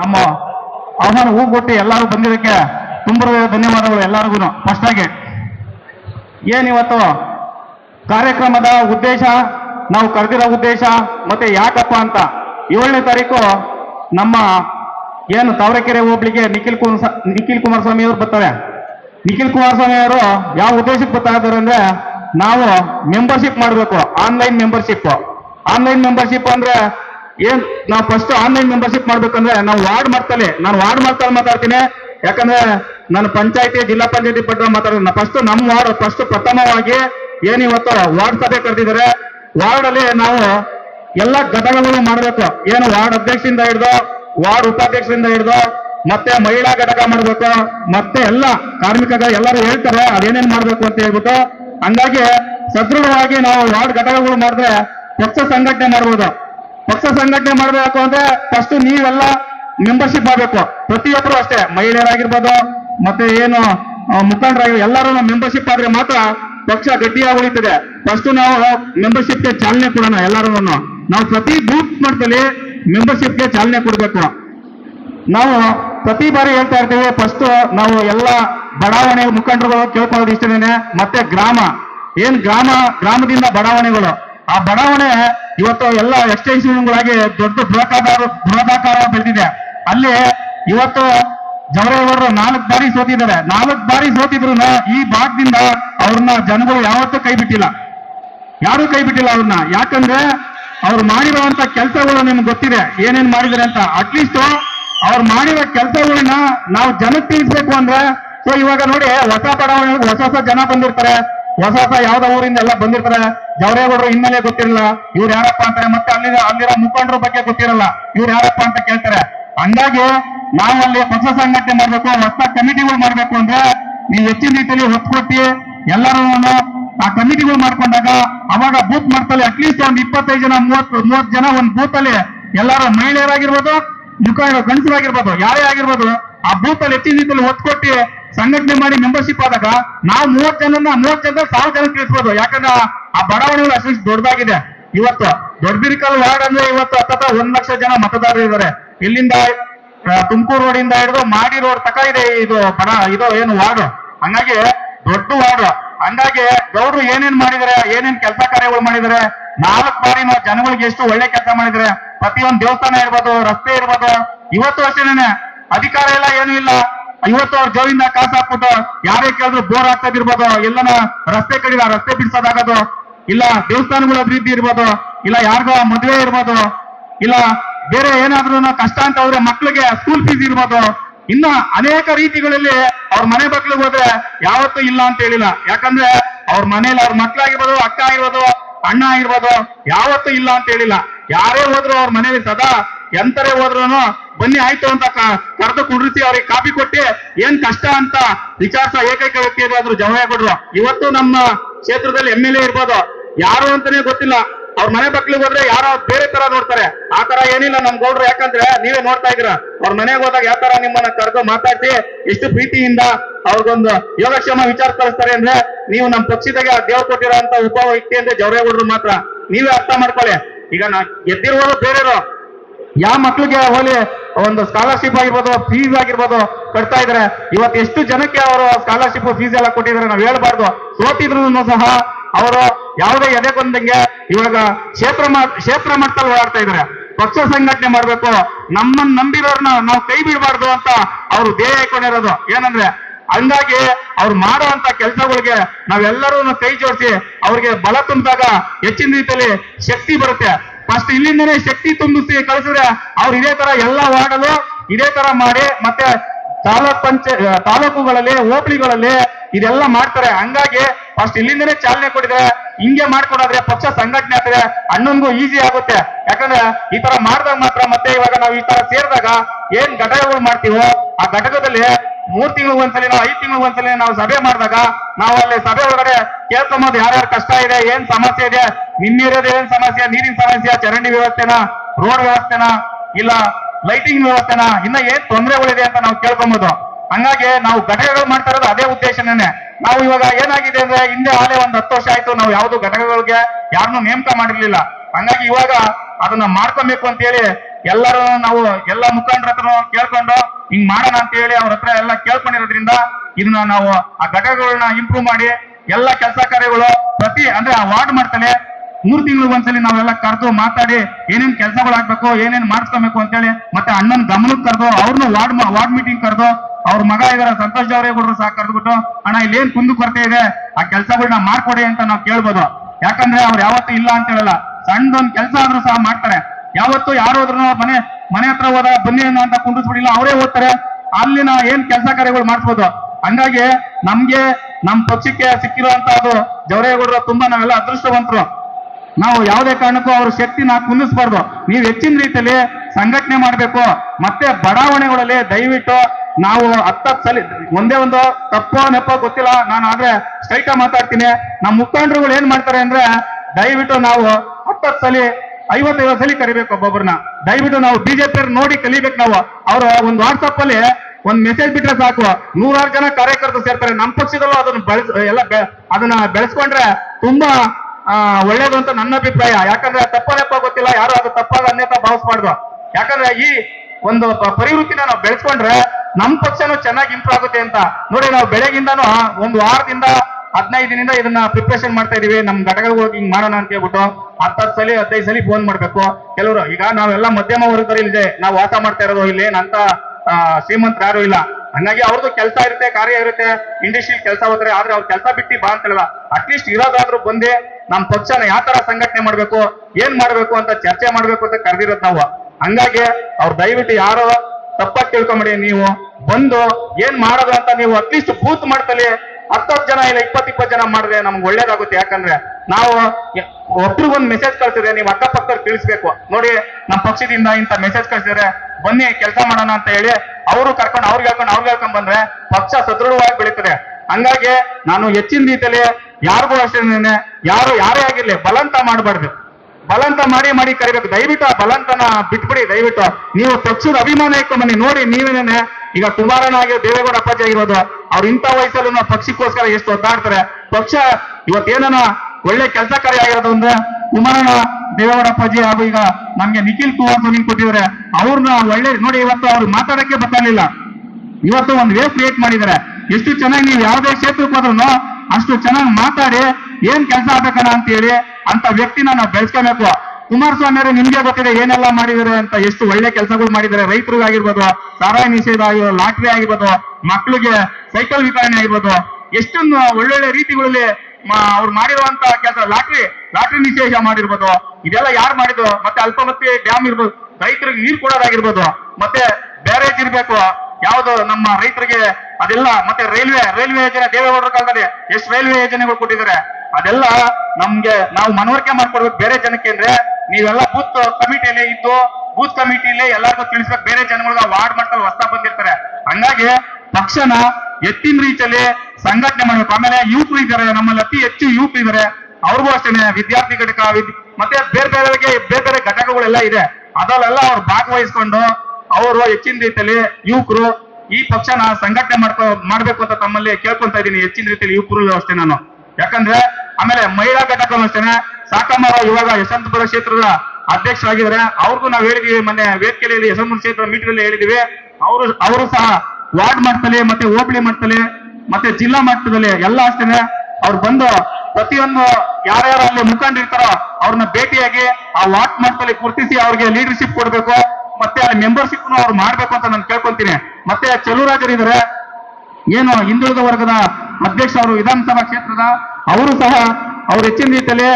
ನಮ್ಮ ಆಹ್ವಾನ ಹೂ ಕೊಟ್ಟು ಎಲ್ಲರೂ ಬಂದಿದ್ದಕ್ಕೆ ತುಂಬ ಧನ್ಯವಾದಗಳು ಎಲ್ಲರಿಗೂ ಫಸ್ಟ್ ಆಗಿ ಏನಿವತ್ತು ಕಾರ್ಯಕ್ರಮದ ಉದ್ದೇಶ, ನಾವು ಕರೆದಿರೋ ಉದ್ದೇಶ ಮತ್ತೆ ಯಾಕಪ್ಪ ಅಂತ. ಏಳನೇ ತಾರೀಕು ನಮ್ಮ ಏನು ತಾವರೆಕೆರೆ ಹೋಗ್ಲಿಕ್ಕೆ ನಿಖಿಲ್ ಕುಮಾರ್ ನಿಖಿಲ್ ಕುಮಾರಸ್ವಾಮಿ ಅವರು ಬರ್ತಾರೆ. ನಿಖಿಲ್ ಕುಮಾರಸ್ವಾಮಿ ಅವರು ಯಾವ ಉದ್ದೇಶಕ್ಕೆ ಬರ್ತಾ ಇದ್ದಾರೆ ಅಂದ್ರೆ, ನಾವು ಮೆಂಬರ್ಶಿಪ್ ಮಾಡಬೇಕು ಆನ್ಲೈನ್ ಮೆಂಬರ್ಶಿಪ್ ಆನ್ಲೈನ್ ಮೆಂಬರ್ಶಿಪ್ ಅಂದ್ರೆ ಏನ್ ನಾವು ಫಸ್ಟ್ ಆನ್ಲೈನ್ ಮೆಂಬರ್ಶಿಪ್ ಮಾಡ್ಬೇಕಂದ್ರೆ ನಾವು ವಾರ್ಡ್ ಮಾಡ್ತಲೇ ನಾನು ವಾರ್ಡ್ ಮಾಡ್ತಾ ಮಾತಾಡ್ತೀನಿ. ಯಾಕಂದ್ರೆ ನಾನು ಪಂಚಾಯತಿ, ಜಿಲ್ಲಾ ಪಂಚಾಯತಿ ಪಟ್ಟ ಮಾತಾಡೋಣ ಫಸ್ಟ್ ನಮ್ಮ ವಾರ್ಡ್ ಫಸ್ಟ್ ಪ್ರಥಮವಾಗಿ ಏನಿವತ್ತು ವಾರ್ಡ್ ಸಭೆ ಕರೆದಿದ್ದಾರೆ. ವಾರ್ಡ್ ಅಲ್ಲಿ ನಾವು ಎಲ್ಲ ಘಟಕಗಳು ಮಾಡಬೇಕು. ಏನು ವಾರ್ಡ್ ಅಧ್ಯಕ್ಷರಿಂದ ಹಿಡಿದು ವಾರ್ಡ್ ಉಪಾಧ್ಯಕ್ಷರಿಂದ ಹಿಡಿದು, ಮತ್ತೆ ಮಹಿಳಾ ಘಟಕ ಮಾಡಬೇಕು. ಮತ್ತೆ ಎಲ್ಲ ಕಾರ್ಮಿಕ ಎಲ್ಲರೂ ಹೇಳ್ತಾರೆ, ಅದೇನೇನ್ ಮಾಡ್ಬೇಕು ಅಂತ ಹೇಳ್ಬಿಟ್ಟು. ಹಂಗಾಗಿ ಸದೃಢವಾಗಿ ನಾವು ವಾರ್ಡ್ ಘಟಕಗಳು ಮಾಡಿದ್ರೆ ಪಕ್ಷ ಸಂಘಟನೆ ಮಾಡ್ಬೋದು. ಪಕ್ಷ ಸಂಘಟನೆ ಮಾಡಬೇಕು ಅಂದ್ರೆ ಫಸ್ಟ್ ನೀವೆಲ್ಲ ಮೆಂಬರ್ಶಿಪ್ ಆಗಬೇಕು ಪ್ರತಿಯೊಬ್ಬರು ಅಷ್ಟೇ, ಮಹಿಳೆಯರಾಗಿರ್ಬೋದು, ಮತ್ತೆ ಏನು ಮುಖಂಡರಾಗಿ ಎಲ್ಲರೂ ಮೆಂಬರ್ಶಿಪ್ ಆದ್ರೆ ಮಾತ್ರ ಪಕ್ಷ ಗಟ್ಟಿಯಾಗಿ ಉಳಿತದೆ. ಫಸ್ಟ್ ನಾವು ಮೆಂಬರ್ಶಿಪ್ಗೆ ಚಾಲನೆ ಕೊಡೋಣ ಎಲ್ಲರೂ ನಾವು ಪ್ರತಿ ಬೂತ್ ಮಟ್ಟದಲ್ಲಿ ಮೆಂಬರ್ಶಿಪ್ಗೆ ಚಾಲನೆ ಕೊಡಬೇಕು. ನಾವು ಪ್ರತಿ ಬಾರಿ ಹೇಳ್ತಾ ಇರ್ತೀವಿ ಫಸ್ಟ್ ನಾವು ಎಲ್ಲ ಬಡಾವಣೆ ಮುಖಂಡರುಗಳು ಕೇಳ್ಕೊಳ್ಳೋದು ಇಷ್ಟೇನೆ ಮತ್ತೆ ಗ್ರಾಮ. ಏನ್ ಗ್ರಾಮ? ಗ್ರಾಮದಿಂದ ಬಡಾವಣೆಗಳು. ಆ ಬಡಾವಣೆ ಇವತ್ತು ಎಲ್ಲ ಎಕ್ಸ್ಟೆನ್ಷನ್ಗಳಾಗಿ ದೊಡ್ಡ ಬೃಹದಾಕಾರ ಬೃಹದಾಕಾರ ಬೆಳೆದಿದೆ ಅಲ್ಲಿ ಇವತ್ತು ಜವರೇಗೌಡರು ನಾಲ್ಕು ಬಾರಿ ಸೋತಿದ್ದಾರೆ. ನಾಲ್ಕು ಬಾರಿ ಸೋತಿದ್ರು ಈ ಭಾಗದಿಂದ ಅವ್ರನ್ನ ಜನಗಳು ಯಾವತ್ತೂ ಕೈ ಬಿಟ್ಟಿಲ್ಲ. ಯಾರು ಕೈ ಬಿಟ್ಟಿಲ್ಲ ಅವ್ರನ್ನ. ಯಾಕಂದ್ರೆ ಅವ್ರು ಮಾಡಿರುವಂತ ಕೆಲಸಗಳು ನಿಮ್ಗೆ ಗೊತ್ತಿದೆ. ಏನೇನ್ ಮಾಡಿದ್ದಾರೆ ಅಂತ. ಅಟ್ಲೀಸ್ಟ್ ಅವ್ರು ಮಾಡಿರೋ ಕೆಲಸಗಳನ್ನ ನಾವು ಜನಕ್ಕೆ ತಿಳಿಸ್ಬೇಕು ಅಂದ್ರೆ ಸೊ ಇವಾಗ ನೋಡಿ ಹೊಸ ಬಡಾವಣೆ ಹೊಸ ಹೊಸ ಜನ ಬಂದಿರ್ತಾರೆ. ಹೊಸ ಹೊಸ ಯಾವ್ದೋ ಊರಿಂದ ಎಲ್ಲ ಬಂದಿರ್ತಾರೆ. ಜವರೇಗೌಡರು ಹಿನ್ನೆಲೆ ಗೊತ್ತಿರಲ್ಲ. ಇವ್ರು ಯಾರಪ್ಪ ಅಂತಾರೆ ಮತ್ತೆ ಅಲ್ಲಿ ಅಲ್ಲಿರೋ ಮುಖಂಡರ ಬಗ್ಗೆ ಗೊತ್ತಿರಲ್ಲ. ಇವ್ರು ಯಾರಪ್ಪ ಅಂತ ಕೇಳ್ತಾರೆ. ಹಂಗಾಗಿ ನಾವು ಅಲ್ಲಿ ಪಕ್ಷ ಸಂಘಟನೆ ಮಾಡ್ಬೇಕು, ಹೊಸ ಕಮಿಟಿಗಳು ಮಾಡ್ಬೇಕು ಅಂದ್ರೆ ನೀವು ಹೆಚ್ಚಿನ ರೀತಿಯಲ್ಲಿ ಒತ್ತು ಕೊಟ್ಟಿ ಎಲ್ಲರೂ ಆ ಕಮಿಟಿಗಳು ಮಾಡ್ಕೊಂಡಾಗ ಅವಾಗ ಬೂತ್ ಮಾಡ್ತಲ್ಲಿ ಅಟ್ಲೀಸ್ಟ್ ಒಂದ್ ಇಪ್ಪತ್ತೈದು ಜನ, ಮೂವತ್ತು ಮೂವತ್ತು ಜನ ಒಂದ್ ಬೂತ್ ಅಲ್ಲಿ ಎಲ್ಲರೂ ಮಹಿಳೆಯರಾಗಿರ್ಬೋದು ಮುಖ ಗಂಡಸರಾಗಿರ್ಬೋದು, ಯಾರೇ ಆಗಿರ್ಬೋದು, ಆ ಬೂತ್ ಅಲ್ಲಿ ಹೆಚ್ಚಿನ ರೀತಿಯಲ್ಲಿ ಒತ್ತು ಕೊಟ್ಟು ಸಂಘಟನೆ ಮಾಡಿ ಮೆಂಬರ್ಶಿಪ್ ಆದಾಗ ನಾವು ಮೂವತ್ ಜನ ಮೂವತ್ ಜನ ಸಾವಿರ ಜನ ತಿಳಿಸ್ಬೋದು ಯಾಕಂದ್ರೆ ಆ ಬಡಾವಣೆಗಳು ಅಷ್ಟು ದೊಡ್ಡದಾಗಿದೆ. ಇವತ್ತು ದೊಡ್ಡಬಿರಿಕಲ್ ವಾರ್ಡ್ ಅಂದ್ರೆ ಇವತ್ತು ಹತ್ತತ್ರ ಒಂದ್ ಲಕ್ಷ ಜನ ಮತದಾರರು ಇದ್ದಾರೆ ಇಲ್ಲಿಂದ ತುಮಕೂರು ರೋಡಿಂದ ಹಿಡಿದು ಮಾಡಿ ರೋಡ್ ತಕ ಇದೆ ಇದು ಬಡ, ಇದು ಏನು ವಾರ್ಡ್. ಹಂಗಾಗಿ ದೊಡ್ಡ ವಾರ್ಡ್. ಹಂಗಾಗಿ ಗೌಡ್ರು ಏನೇನ್ ಮಾಡಿದರೆ, ಏನೇನ್ ಕೆಲಸ ಕಾರ್ಯಗಳು ಮಾಡಿದರೆ, ನಾಲ್ಕು ಬಾರಿ ನಾವು ಜನಗಳಿಗೆ ಎಷ್ಟು ಒಳ್ಳೆ ಕೆಲಸ ಮಾಡಿದ್ರೆ. ಪ್ರತಿಯೊಂದು ದೇವಸ್ಥಾನ ಇರ್ಬೋದು, ರಸ್ತೆ ಇರ್ಬೋದು. ಇವತ್ತು ಅಷ್ಟೇನೆ ಅಧಿಕಾರ ಇಲ್ಲ ಏನು ಇಲ್ಲ. ಇವತ್ತು ಅವ್ರ ಜೋರಿಂದ ಕಾಸು ಹಾಕ್ಬಿಟ್ಟು ಯಾರೇ ಕೇಳಿದ್ರು ಬೋರ್ ಹಾಕ್ತದಿರ್ಬೋದು ಎಲ್ಲನ ರಸ್ತೆ ಕಡಿದ ರಸ್ತೆ ಬಿಡಿಸೋದಾಗೋದು, ಇಲ್ಲ ದೇವಸ್ಥಾನಗಳ ಅಭಿವೃದ್ಧಿ ಇರ್ಬೋದು, ಇಲ್ಲ ಯಾರಿಗೋ ಮದುವೆ ಇರ್ಬೋದು, ಇಲ್ಲ ಬೇರೆ ಏನಾದ್ರೂ ಕಷ್ಟ ಅಂತ ಹೋದ್ರೆ ಮಕ್ಳಿಗೆ ಸ್ಕೂಲ್ ಫೀಸ್ ಇರ್ಬೋದು, ಇನ್ನ ಅನೇಕ ರೀತಿಗಳಲ್ಲಿ ಅವ್ರ ಮನೆ ಮಕ್ಳಿಗೆ ಹೋದ್ರೆ ಯಾವತ್ತೂ ಇಲ್ಲ ಅಂತ ಹೇಳಿಲ್ಲ. ಯಾಕಂದ್ರೆ ಅವ್ರ ಮನೇಲಿ ಅವ್ರ ಮಕ್ಳಾಗಿರ್ಬೋದು, ಅಕ್ಕ ಆಗಿರ್ಬೋದು, ಅಣ್ಣ ಆಗಿರ್ಬೋದು, ಯಾವತ್ತೂ ಇಲ್ಲ ಅಂತ ಹೇಳಿಲ್ಲ. ಯಾರೇ ಹೋದ್ರು ಅವ್ರ ಮನೇಲಿ ಸದಾ ಎಂತರೇ ಹೋದ್ರು ಬನ್ನಿ ಆಯ್ತು ಅಂತ ಕರೆದು ಕುಂಡ್ರಿಸಿ ಅವ್ರಿಗೆ ಕಾಪಿ ಕೊಟ್ಟು ಏನ್ ಕಷ್ಟ ಅಂತ ವಿಚಾರಿಸ ಏಕೈಕ ವ್ಯಕ್ತಿ ಇರೋದ್ರು ಜವರೇಗೌಡರು ಇವತ್ತು ನಮ್ಮ ಕ್ಷೇತ್ರದಲ್ಲಿ ಎಂ ಎಲ್ ಎ ಇರ್ಬೋದು. ಯಾರು ಅಂತಾನೆ ಗೊತ್ತಿಲ್ಲ. ಅವ್ರ ಮನೆ ಬಕ್ಲಿಗೆ ಹೋದ್ರೆ ಯಾರೋ ಬೇರೆ ತರ ನೋಡ್ತಾರೆ. ಆ ತರ ಏನಿಲ್ಲ ನಮ್ ಗೌಡ್ರು. ಯಾಕಂದ್ರೆ ನೀವೇ ನೋಡ್ತಾ ಇದ್ರ ಅವ್ರ ಮನೆಗೆ ಹೋದಾಗ ಯಾವ ತರ ನಿಮ್ಮನ್ನ ಕರೆದು ಮಾತಾಡ್ತಿ ಎಷ್ಟು ಪ್ರೀತಿಯಿಂದ ಅವ್ರಿಗೊಂದು ಯೋಗಕ್ಷೇಮ ವಿಚಾರ ಕಳಿಸ್ತಾರೆ ಅಂದ್ರೆ ನೀವು ನಮ್ಮ ಪಕ್ಷದಾಗೆ ದೇವ್ರು ಕೊಟ್ಟಿರೋ ಅಂತ ಉಪ ವ್ಯಕ್ತಿ ಅಂದ್ರೆ ಜವರೇಗೌಡರು ಮಾತ್ರ. ನೀವೇ ಅರ್ಥ ಮಾಡ್ಕೊಳ್ಳಿ. ಈಗ ನಾ ಎದ್ದಿರುವ ಬೇರೆಯವರು. ಯಾವ ಮಕ್ಳಿಗೆ ಹೋಲಿ ಒಂದು ಸ್ಕಾಲರ್ಶಿಪ್ ಆಗಿರ್ಬೋದು ಫೀಸ್ ಆಗಿರ್ಬೋದು ಕಟ್ತಾ ಇದ್ರೆ ಇವತ್ತು ಎಷ್ಟು ಜನಕ್ಕೆ ಅವರು ಸ್ಕಾಲರ್ಶಿಪ್ ಫೀಸ್ ಎಲ್ಲ ಕೊಟ್ಟಿದ್ದಾರೆ ನಾವು ಹೇಳ್ಬಾರ್ದು. ಸೋತಿದ್ರು ಸಹ ಅವರು ಯಾವುದೇ ಎದೆ ಬಂದಂಗೆ ಇವಾಗ ಕ್ಷೇತ್ರ ಕ್ಷೇತ್ರ ಮಟ್ಟದಲ್ಲಿ ಓಡಾಡ್ತಾ ಇದ್ದಾರೆ. ಪಕ್ಷ ಸಂಘಟನೆ ಮಾಡ್ಬೇಕು ನಮ್ಮನ್ನ ನಂಬಿರೋರ್ನ ನಾವು ಕೈ ಬಿಡಬಾರ್ದು ಅಂತ ಅವರು ಧ್ಯೇಯ ಇಟ್ಕೊಂಡಿರೋದು. ಏನಂದ್ರೆ, ಹಂಗಾಗಿ ಅವ್ರು ಮಾಡುವಂತ ಕೆಲಸಗಳಿಗೆ ನಾವೆಲ್ಲರೂ ಕೈ ಜೋಡಿಸಿ ಅವ್ರಿಗೆ ಬಲ ತುಂಬಿದಾಗ ಹೆಚ್ಚಿನ ರೀತಿಯಲ್ಲಿ ಶಕ್ತಿ ಬರುತ್ತೆ. ಫಸ್ಟ್ ಇಲ್ಲಿಂದನೇ ಶಕ್ತಿ ತುಂಬಿಸಿ ಕಳಿಸಿದ್ರೆ ಅವ್ರು ಇದೇ ತರ ಎಲ್ಲ ವಾರ್ಡಲು ಇದೇ ತರ ಮಾಡಿ ಮತ್ತೆ ತಾಲೂಕ್ ಪಂಚ ತಾಲೂಕುಗಳಲ್ಲಿ, ಹೋಬಳಿಗಳಲ್ಲಿ ಇದೆಲ್ಲ ಮಾಡ್ತಾರೆ. ಹಂಗಾಗಿ ಫಸ್ಟ್ ಇಲ್ಲಿಂದನೇ ಚಾಲನೆ ಕೊಟ್ಟಿದ್ರೆ ಹಿಂಗೆ ಮಾಡ್ಕೊಡಾದ್ರೆ ಪಕ್ಷ ಸಂಘಟನೆ ಆಗ್ತದೆ ಅಣ್ಣನ್ಗೂ ಈಸಿ ಆಗುತ್ತೆ. ಯಾಕಂದ್ರೆ ಈ ತರ ಮಾಡಿದಾಗ ಮಾತ್ರ ಮತ್ತೆ ಇವಾಗ ನಾವು ಈ ತರ ಸೇರಿದಾಗ ಏನ್ ಘಟಕಗಳು ಮಾಡ್ತೀವೋ, ಆ ಘಟಕದಲ್ಲಿ ಮೂರ್ ತಿಂಗಳು ಒಂದ್ಸಲಿ ನಾವು ಐದ್ ತಿಂಗಳು ಒಂದ್ಸಲಿ ನಾವು ಸಭೆ ಮಾಡಿದಾಗ ನಾವು ಅಲ್ಲಿ ಸಭೆ ಒಳಗಡೆ ಕೇಳ್ಕೊಂಬೋದು ಯಾರ್ಯಾರ ಕಷ್ಟ ಇದೆ, ಏನ್ ಸಮಸ್ಯೆ ಇದೆ ಏರಿಯಾದ ಏನ್ ಸಮಸ್ಯೆ? ನೀರಿನ ಸಮಸ್ಯೆ, ಚರಂಡಿ ವ್ಯವಸ್ಥೆನ? ರೋಡ್ ವ್ಯವಸ್ಥೆನ? ಇಲ್ಲ ಲೈಟಿಂಗ್ ವ್ಯವಸ್ಥೆನ? ಇನ್ನ ಏನ್ ತೊಂದರೆಗಳಿದೆ ಅಂತ ನಾವು ಕೇಳ್ಕೊಬೋದು. ಹಂಗಾಗಿ ನಾವು ಘಟಕಗಳು ಮಾಡ್ತಾ ಇರೋದು ಅದೇ ಉದ್ದೇಶನೇ ನಾವು ಇವಾಗ ಏನಾಗಿದೆ ಅಂದ್ರೆ ಹಿಂದೆ ಆಲೆ ಒಂದ್ ಹತ್ತು ವರ್ಷ ಆಯ್ತು ನಾವು ಯಾವ್ದು ಘಟಕಗಳಿಗೆ ಯಾರನ್ನು ನೇಮಕ ಮಾಡಿರ್ಲಿಲ್ಲ. ಹಂಗಾಗಿ ಇವಾಗ ಅದನ್ನ ಮಾಡ್ಕೊಬೇಕು ಅಂತ ಹೇಳಿ ಎಲ್ಲರೂ ನಾವು ಎಲ್ಲ ಮುಖಂಡರ ಹತ್ರ ಕೇಳ್ಕೊಂಡು ಹಿಂಗ್ ಮಾಡೋಣ ಅಂತ ಹೇಳಿ ಅವ್ರ ಹತ್ರ ಎಲ್ಲ ಕೇಳ್ಕೊಂಡಿರೋದ್ರಿಂದ ಇದನ್ನ ನಾವು ಆ ಘಟಕಗಳನ್ನ ಇಂಪ್ರೂವ್ ಮಾಡಿ ಎಲ್ಲ ಕೆಲಸ ಕಾರ್ಯಗಳು ಪ್ರತಿ ಅಂದ್ರೆ ಆ ವಾರ್ಡ್ ಮಾಡ್ತಾನೆ ಮೂರ್ ತಿಂಗಳು ಒಂದ್ಸಲಿ ನಾವೆಲ್ಲ ಕರೆದು ಮಾತಾಡಿ ಏನೇನ್ ಕೆಲಸಗಳು ಆಗ್ಬೇಕು ಏನೇನ್ ಮಾಡಿಸ್ಕೊಬೇಕು ಅಂತೇಳಿ ಮತ್ತೆ ಅಣ್ಣನ ಗಮನಕ್ಕೆ ಕರೆದು ಅವ್ರನ್ನ ವಾರ್ಡ್ ವಾರ್ಡ್ ಮೀಟಿಂಗ್ ಕರೆದು, ಅವ್ರ ಮಗ ಇದಾರೆ ಸಂತೋಷ್ ದೇವರೇಗೌಡರು ಸಹ ಕರೆದ್ಬಿಟ್ಟು, ಅಣ್ಣ, ಇಲ್ಲೇನ್ ಕುಂದು ಕೊರತೆ ಇದೆ? ಆ ಕೆಲಸಗಳನ್ನ ಮಾಡ್ಕೊಡಿ ಅಂತ ನಾವು ಕೇಳ್ಬೋದು. ಯಾಕಂದ್ರೆ ಅವ್ರು ಯಾವತ್ತೂ ಇಲ್ಲ ಅಂತ ಹೇಳಲ್ಲ. ಸಣ್ಣದೊಂದ್ ಕೆಲಸ ಆದ್ರೂ ಸಹ ಮಾಡ್ತಾರೆ. ಯಾವತ್ತು ಯಾರು ಹೋದ್ರು ಮನೆ ಮನೆ ಹತ್ರ ಹೋದ ಬನ್ನಿ ಅಂತ ಕುಂಡಿಸ್ಬಿಡಿಲ್ಲ ಅವರೇ ಓದ್ತಾರೆ. ಅಲ್ಲಿನ ಏನ್ ಕೆಲಸ ಕಾರ್ಯಗಳು ಮಾಡಿಸ್ಬೋದು? ಹಂಗಾಗಿ ನಮ್ಗೆ ನಮ್ ಪಕ್ಷಕ್ಕೆ ಸಿಕ್ಕಿರುವಂತಹದ್ದು ಜವರೇಗೌಡರು ತುಂಬಾ ನಾವೆಲ್ಲ ಅದೃಷ್ಟವಂತರು. ನಾವು ಯಾವುದೇ ಕಾರಣಕ್ಕೂ ಅವ್ರ ಶಕ್ತಿನ ಕುಂದಿಸ್ಬಾರ್ದು. ನೀವು ಹೆಚ್ಚಿನ ರೀತಿಯಲ್ಲಿ ಸಂಘಟನೆ ಮಾಡಬೇಕು. ಮತ್ತೆ ಬಡಾವಣೆಗಳಲ್ಲಿ ದಯವಿಟ್ಟು ನಾವು ಹತ್ತ ಸಲ ಒಂದೇ ಒಂದು ತಪ್ಪು ನೆಪ್ಪ ಗೊತ್ತಿಲ್ಲ. ನಾನು ಆದ್ರೆ ಸ್ಟ್ರೈಟ್ ಮಾತಾಡ್ತೀನಿ. ನಮ್ಮ ಮುಖಂಡರುಗಳು ಏನ್ ಮಾಡ್ತಾರೆ ಅಂದ್ರೆ ದಯವಿಟ್ಟು ನಾವು ಹತ್ತತ್ತು ಸಲ ಐವತ್ತೈವತ್ತು ಸಲ ಕರಿಬೇಕು ಒಬ್ಬೊಬ್ಬರನ್ನ ದಯವಿಟ್ಟು ನಾವು ಬಿಜೆಪಿ ನೋಡಿ ಕಲಿಬೇಕು ನಾವು. ಅವರು ಒಂದು ವಾಟ್ಸಪ್ ಅಲ್ಲಿ ಒಂದ್ ಮೆಸೇಜ್ ಬಿಟ್ರೆ ಸಾಕು. ನೂರಾರು ಜನ ಕಾರ್ಯಕರ್ತರು ಸೇರ್ತಾರೆ. ನಮ್ಮ ಪಕ್ಷದಲ್ಲೂ ಅದನ್ನ ಬೆಳೆಸ್, ಎಲ್ಲ ಅದನ್ನ ಬೆಳೆಸ್ಕೊಂಡ್ರೆ ತುಂಬಾ ಒಳ್ಳೇದು ಅಂತ ನನ್ನ ಅಭಿಪ್ರಾಯ. ಯಾಕಂದ್ರೆ ತಪ್ಪನೆಪ್ಪ ಗೊತ್ತಿಲ್ಲ, ಯಾರು ಅದು ತಪ್ಪಾದ ಅನ್ಯತಾ ಭಾವಿಸ್ಬಾರ್ದು. ಯಾಕಂದ್ರೆ ಈ ಒಂದು ಪರಿವೃತ್ತಿನ ನಾವು ಬೆಳೆಸ್ಕೊಂಡ್ರೆ ನಮ್ ಪಕ್ಷನೂ ಚೆನ್ನಾಗಿ ಇಂಪ್ರೂವ್ ಆಗುತ್ತೆ ಅಂತ. ನೋಡಿ, ನಾವು ಬೆಳಗಿಂದಾನು ಒಂದು ವಾರದಿಂದ ಹದಿನೈದು ದಿನದಿಂದ ಇದನ್ನ ಪ್ರಿಪ್ರೇಷನ್ ಮಾಡ್ತಾ ಇದೀವಿ. ನಮ್ ಘಟಕಗಳಿಗೆ ಹೋಗಿ ಹಿಂಗ್ ಮಾಡೋಣ ಅಂತ ಹೇಳ್ಬಿಟ್ಟು ಹತ್ತತ್ತು ಸಲ, ಹದಿನೈದು ಸಲ ಫೋನ್ ಮಾಡ್ಬೇಕು. ಕೆಲವರು, ಈಗ ನಾವೆಲ್ಲ ಮಧ್ಯಮ ವರ್ಗದಲ್ಲಿ ಇಲ್ಲಿದೆ ನಾವು ವಾಸ ಮಾಡ್ತಾ ಇರೋದು ಇಲ್ಲಿ. ಅಂತ ಶ್ರೀಮಂತರು ಯಾರು ಇಲ್ಲ. ಹಂಗಾಗಿ ಅವ್ರದ್ದು ಕೆಲಸ ಇರುತ್ತೆ, ಕಾರ್ಯ ಇರುತ್ತೆ ಇಂಡಸ್ಟ್ರಿ ಕೆಲಸ ಹೋದ್ರೆ ಆದ್ರೆ ಅವ್ರ ಕೆಲಸ ಬಿಟ್ಟು ಬಾ ಅಂತ ಅಟ್ಲೀಸ್ಟ್ ಇರೋದಾದ್ರೂ ಬಂದೆ ನಮ್ ಪಕ್ಷನ ಯಾವ ತರ ಸಂಘಟನೆ ಮಾಡ್ಬೇಕು, ಏನ್ ಮಾಡ್ಬೇಕು ಅಂತ ಚರ್ಚೆ ಮಾಡ್ಬೇಕು ಅಂತ ಕರೆದಿರೋದ್ ನಾವು. ಹಂಗಾಗಿ ಅವ್ರು ದಯವಿಟ್ಟು ಯಾರೋ ತಪ್ಪಾಗಿ ತಿಳ್ಕೊಂಬಿಡಿ, ನೀವು ಬಂದು ಏನ್ ಮಾಡೋದು ಅಂತ ನೀವು ಅಟ್ಲೀಸ್ಟ್ ಬೂತ್ ಮಾಡ್ತಲ್ಲಿ ಹತ್ತತ್ತು ಜನ ಇಲ್ಲ ಇಪ್ಪತ್ತು ಇಪ್ಪತ್ತು ಜನ ಮಾಡಿದ್ರೆ ನಮ್ಗೆ ಒಳ್ಳೇದಾಗುತ್ತೆ. ಯಾಕಂದ್ರೆ ನಾವು ಒಬ್ರಿಗೊಂದು ಮೆಸೇಜ್ ಕಳ್ಸಿದ್ರೆ ನೀವು ಅಕ್ಕಪಕ್ಕ ತಿಳಿಸ್ಬೇಕು. ನೋಡಿ ನಮ್ಮ ಪಕ್ಷದಿಂದ ಇಂಥ ಮೆಸೇಜ್ ಕಳ್ಸಿದ್ರೆ ಬನ್ನಿ, ಕೆಲಸ ಮಾಡೋಣ ಅಂತ ಹೇಳಿ ಅವರು ಕರ್ಕೊಂಡು, ಅವ್ರಿಗೆ ಹೇಳ್ಕೊಂಡು, ಅವ್ರಿಗೆ ಹೇಳ್ಕೊಂಡ್ ಬಂದ್ರೆ ಪಕ್ಷ ಸದೃಢವಾಗಿ ಬೆಳೀತದೆ. ಹಂಗಾಗಿ ನಾನು ಹೆಚ್ಚಿನ ರೀತಿಯಲ್ಲಿ ಯಾರಿಗೂ ಅಷ್ಟೇ ಯಾರು, ಯಾರೇ ಆಗಿರ್ಲಿ ಬಲಂತ ಮಾಡಬಾರ್ದು. ಬಲಂತ ಮಾಡಿ ಮಾಡಿ ಕರಿಬೇಕು. ದಯವಿಟ್ಟು ಆ ಬಲಂತನ ಬಿಟ್ಬಿಡಿ, ದಯವಿಟ್ಟು. ನೀವು ಪಕ್ಷದ ಅಭಿಮಾನ ಬನ್ನಿ ನೋಡಿ, ನೀವೇನೇ ಈಗ ಕುಮಾರಣ್ಣ ಆಗಿ ದೇವೇಗೌಡ ಅಪ್ಪಾಜಿ ಆಗಿರೋದು. ಅವ್ರು ಇಂಥ ವಯಸ್ಸಲ್ಲೂ ಪಕ್ಷಕ್ಕೋಸ್ಕರ ಎಷ್ಟು ಒದ್ದಾಡ್ತಾರೆ. ಪಕ್ಷ ಇವತ್ತೇನ ಒಳ್ಳೆ ಕೆಲಸ ಕಾರ್ಯ ಆಗಿರೋದು ಅಂದ್ರೆ ಕುಮಾರಣ್ಣ ದೇವೇಗೌಡ ಅಪ್ಪಾಜಿ ಹಾಗೂ ಈಗ ನಮ್ಗೆ ನಿಖಿಲ್ ಕುಮಾರ್ ಸ್ವಾಮಿ ಕೊಟ್ಟಿದ್ರೆ ಅವ್ರನ್ನ ಒಳ್ಳೆ, ನೋಡಿ ಇವತ್ತು ಅವ್ರು ಮಾತಾಡಕ್ಕೆ ಬರ್ತಾನಿಲ್ಲ ಇವತ್ತು ಒಂದು ವೇವ್ ಕ್ರಿಯೇಟ್ ಮಾಡಿದ್ದಾರೆ. ಎಷ್ಟು ಚೆನ್ನಾಗಿ ನೀವು ಯಾವುದೇ ಕ್ಷೇತ್ರಕ್ಕೆ ಹೋದ್ರು ಅಷ್ಟು ಚೆನ್ನಾಗಿ ಮಾತಾಡಿ ಏನ್ ಕೆಲಸ ಆಗ್ಬೇಕಣ್ಣ ಅಂತ ಹೇಳಿ ಅಂತ ವ್ಯಕ್ತಿನ ನಾವು ಬೆಳೆಸ್ಕೋಬೇಕು ಕುಮಾರಸ್ವಾಮಿ ಅವರು ನಿಮ್ಗೆ ಗೊತ್ತಿದೆ ಏನೆಲ್ಲ ಮಾಡಿದ್ದಾರೆ ಅಂತ ಎಷ್ಟು ಒಳ್ಳೆ ಕೆಲಸಗಳು ಮಾಡಿದ್ದಾರೆ. ರೈತರಿಗಾಗಿರ್ಬೋದು ಸಾರಾಯಿ ನಿಷೇಧ ಆಗಿರ್ಬೋದು, ಲಾಟ್ರಿ ಆಗಿರ್ಬೋದು ಮಕ್ಕಳಿಗೆ ಸೈಕಲ್ ವಿತರಣೆ ಆಗಿರ್ಬೋದು ಎಷ್ಟೊಂದು ಒಳ್ಳೊಳ್ಳೆ ರೀತಿಗಳಲ್ಲಿ ಅವ್ರು ಮಾಡಿರುವಂತ ಕೆಲಸ. ಲಾಟ್ರಿ ಲಾಟ್ರಿ ನಿಷೇಧ ಮಾಡಿರ್ಬೋದು. ಇದೆಲ್ಲ ಯಾರು ಮಾಡಿದ್ರು ಮತ್ತೆ ಅಲ್ಪಮತಿ ಡ್ಯಾಮ್ ಇರ್ಬೋದು. ರೈತರಿಗೆ ನೀರು ಕೊಡೋದಾಗಿರ್ಬೋದು. ಮತ್ತೆ ಬ್ಯಾರೇಜ್ ಇರ್ಬೇಕು. ಯಾವುದು ನಮ್ಮ ರೈತರಿಗೆ ಅದೆಲ್ಲ, ಮತ್ತೆ ರೈಲ್ವೆ ರೈಲ್ವೆ ಯೋಜನೆ, ದೇವೇಗೌಡರ ಕಾಲದಲ್ಲಿ ಎಷ್ಟು ರೈಲ್ವೆ ಯೋಜನೆಗಳು ಕೊಟ್ಟಿದ್ದಾರೆ. ಅದೆಲ್ಲ ನಮ್ಗೆ ನಾವು ಮನವರಿಕೆ ಮಾಡ್ಕೊಡ್ಬೇಕು ಬೇರೆ ಜನಕ್ಕೆ ಅಂದ್ರೆ, ನೀವೆಲ್ಲ ಬೂತ್ ಕಮಿಟಿಯಲ್ಲಿ ಇದ್ದು, ಬೂತ್ ಕಮಿಟಿಯಲ್ಲಿ ಎಲ್ಲರಿಗೂ ತಿಳಿಸ್ಬೇಕು. ಬೇರೆ ಜನಗಳಿಗೆ ವಾರ್ಡ್ ಮಟ್ಟದಲ್ಲಿ ಹೊಸ ಬಂದಿರ್ತಾರೆ. ಹಂಗಾಗಿ ಪಕ್ಷನ ಎತ್ತಿನ ರೀತಿಯಲ್ಲಿ ಸಂಘಟನೆ ಮಾಡಬೇಕು. ಆಮೇಲೆ ಯುವಕರು ಇದ್ದಾರೆ, ನಮ್ಮಲ್ಲಿ ಅತಿ ಹೆಚ್ಚು ಯುವಕರು ಇದ್ದಾರೆ. ಅವ್ರಿಗೂ ಅಷ್ಟೇನೆ ವಿದ್ಯಾರ್ಥಿ ಘಟಕ ಮತ್ತೆ ಬೇರೆ ಬೇರೆಗೆ ಬೇರೆ ಬೇರೆ ಘಟಕಗಳೆಲ್ಲ ಇದೆ. ಅದರಲ್ಲೆಲ್ಲ ಅವ್ರು ಭಾಗವಹಿಸ್ಕೊಂಡು ಅವರು ಹೆಚ್ಚಿನ ರೀತಿಯಲ್ಲಿ ಯುವಕರು ಈ ಪಕ್ಷನ ಸಂಘಟನೆ ಮಾಡ್ಕೊ, ಮಾಡ್ಬೇಕು ಅಂತ ತಮ್ಮಲ್ಲಿ ಕೇಳ್ಕೊಂತ ಇದ್ದೀನಿ ಹೆಚ್ಚಿನ ರೀತಿಯಲ್ಲಿ ಯುವಕರು ಅಷ್ಟೇ ನಾನು. ಯಾಕಂದ್ರೆ ಆಮೇಲೆ ಮಹಿಳಾ ಘಟಕನೂ ಅಷ್ಟೇನೆ ಸಾಕಮ್ಮ ಅವರು ಇವಾಗ ಯಶವಂತಪುರ ಕ್ಷೇತ್ರದ ಅಧ್ಯಕ್ಷರಾಗಿದ್ದಾರೆ. ಅವ್ರಿಗೂ ನಾವು ಹೇಳಿದೀವಿ, ಮೊನ್ನೆ ವೇದಿಕೆಯಲ್ಲಿ ಯಶವಂತಪುರ ಕ್ಷೇತ್ರ ಮೀಟಿಂಗ್ ಹೇಳಿದೀವಿ. ಅವರು ಅವರು ಸಹ ವಾರ್ಡ್ ಮಟ್ಟದಲ್ಲಿ, ಮತ್ತೆ ಹೋಬಳಿ ಮಟ್ಟದಲ್ಲಿ, ಮತ್ತೆ ಜಿಲ್ಲಾ ಮಟ್ಟದಲ್ಲಿ ಎಲ್ಲ ಅಷ್ಟೇನೆ ಅವ್ರು ಬಂದು ಪ್ರತಿಯೊಂದು ಯಾರ್ಯಾರು ಅಲ್ಲಿ ಮುಖಂಡಿರ್ತಾರೋ ಅವ್ರನ್ನ ಭೇಟಿಯಾಗಿ ಆ ವಾಟ್ ಮಾಡ್ಕೊಳ್ಳಿ ಗುರುತಿಸಿ ಅವ್ರಿಗೆ ಲೀಡರ್ಶಿಪ್ ಕೊಡ್ಬೇಕು, ಮತ್ತೆ ಅಲ್ಲಿ ಮೆಂಬರ್ಶಿಪ್ ಅವ್ರು ಮಾಡ್ಬೇಕು ಅಂತ ನಾನು ಕೇಳ್ಕೊಂತೀನಿ ಮತ್ತೆ ಚಲುರಾಜರಿದ್ದಾರೆ ಏನು ಹಿಂದುಳಿದ ವರ್ಗದ ಅಧ್ಯಕ್ಷ ಅವರು ವಿಧಾನಸಭಾ ಕ್ಷೇತ್ರದ, ಅವರು ಸಹ ಅವ್ರು ಹೆಚ್ಚಿನ ರೀತಿಯಲ್ಲಿ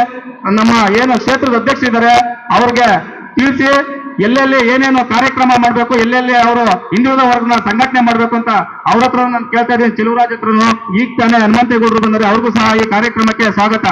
ನಮ್ಮ ಏನು ಕ್ಷೇತ್ರದ ಅಧ್ಯಕ್ಷ ಇದ್ದಾರೆ, ಅವ್ರಿಗೆ ತಿಳಿಸಿ ಎಲ್ಲೆಲ್ಲಿ ಏನೇನು ಕಾರ್ಯಕ್ರಮ ಮಾಡಬೇಕು, ಎಲ್ಲೆಲ್ಲಿ ಅವರು ಹಿಂದುಳಿದ ವರ್ಗನ ಸಂಘಟನೆ ಮಾಡಬೇಕು ಅಂತ ಅವ್ರ ಹತ್ರ ನಾನು ಕೇಳ್ತಾ ಇದ್ದೀನಿ. ಚಿಲುವರಾಜ್ ಹತ್ರನು. ಈಗ ತಾನೇ ಹನುಮಂತೇಗೌಡರು ಬಂದರೆ ಅವ್ರಿಗೂ ಸಹ ಈ ಕಾರ್ಯಕ್ರಮಕ್ಕೆ ಸ್ವಾಗತ.